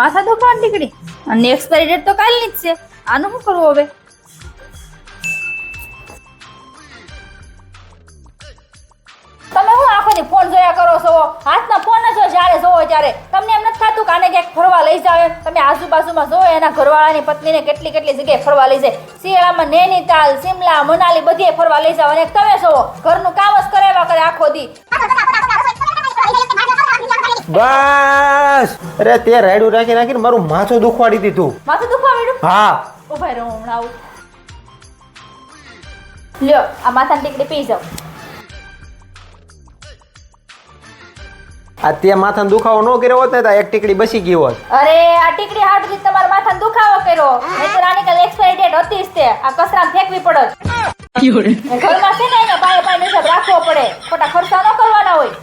માથા દુખવા નીકળી. અને એક્સપાયરી ડેટ તો કાલની જ છે. આનું શું કરવું હવે? તમે હું આખો દી ફોન જોયા કરો છો? હાથમાં ફોન જ જ્યારે જોવો ત્યારે. તમને એમ નથી થતું કે આને ક્યાંક ફરવા લઈ જાવ તમે આજુબાજુમાં જોવો, એના ઘરવાળાની પત્નીને કેટલી કેટલી જગ્યાએ ફરવા લઈ જાય. શિયાળામાં નૈનીતાલ સિમલા મનાલી બધી ફરવા લઈ જાવ અને તમે જોવો, ઘરનું કામ જ કરાવ્યા કરે આખો દી. બસ. અરે તે રાયડું રાખી નાખીને મારું માથું દુખવાડી દીધું. માથું દુખવા માંડ્યું? હા. ઊભા રહો હમણાં આવું. લ્યો આ માથાની ટીકડી પી જાઓ. આ તે માથાનો દુખાવો ન કર્યો હોત ને તો એક ટીકડી બસી ગઈ હોત. અરે આ ટીકડી હાટથી તમારા માથાનો દુખાવો કર્યો. નહીં તો આની કાલે એક્સપાયરી ડેટ હતી જ તે. આ કચરામાં ફેંકવી પડત ઘરમાં છે ને એનો પાયે પાય હિસાબ રાખવો પડે. ખોટા ખર્ચા ન કરવાના હોય.